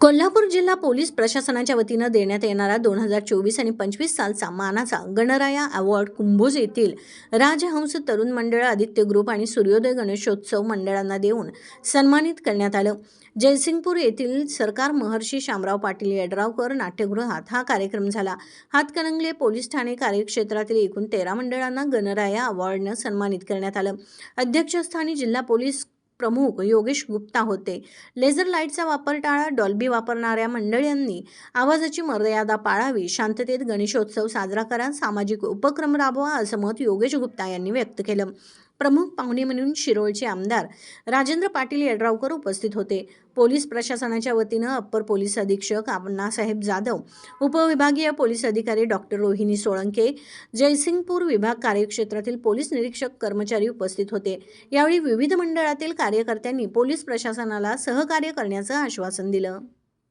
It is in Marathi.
कोल्हापूर जिल्हा पोलीस प्रशासनाच्या वतीनं देण्यात येणारा दोन हजार चोवीस आणि पंचवीस सालचा मानाचा गणराया अवॉर्ड कुंभोज येथील राजहंस तरुण मंडळ आदित्य ग्रुप आणि सूर्योदय गणेशोत्सव मंडळांना देऊन सन्मानित करण्यात आलं. जयसिंगपूर येथील सरकार महर्षी शामराव पाटील यड्रावकर नाट्यगृहात हा कार्यक्रम झाला. हातकणंगले पोलीस ठाणे कार्यक्षेत्रातील एकूण तेरा मंडळांना गणराया अवॉर्डनं सन्मानित करण्यात आलं. अध्यक्षस्थानी जिल्हा पोलीस प्रमुख योगेश गुप्ता होते. लेझर लाईटचा वापर टाळा डॉल्बी वापरणाऱ्या मंडळींनी आवाजाची मर्यादा पाळावी शांततेत गणेशोत्सव साजरा करा सामाजिक उपक्रम राबवा असं मत योगेश गुप्ता यांनी व्यक्त केलं. प्रमुख पाहुणे म्हणून शिरोळचे आमदार राजेंद्र पाटील यड्रावकर उपस्थित होते. पोलीस प्रशासनाच्या वतीनं अप्पर पोलीस अधीक्षक अण्णासाहेब जाधव उपविभागीय पोलीस अधिकारी डॉक्टर रोहिणी सोळंके जयसिंगपूर विभाग कार्यक्षेत्रातील पोलीस निरीक्षक कर्मचारी उपस्थित होते. यावेळी विविध मंडळातील कार्यकर्त्यांनी पोलीस प्रशासनाला सहकार्य करण्याचं आश्वासन दिलं.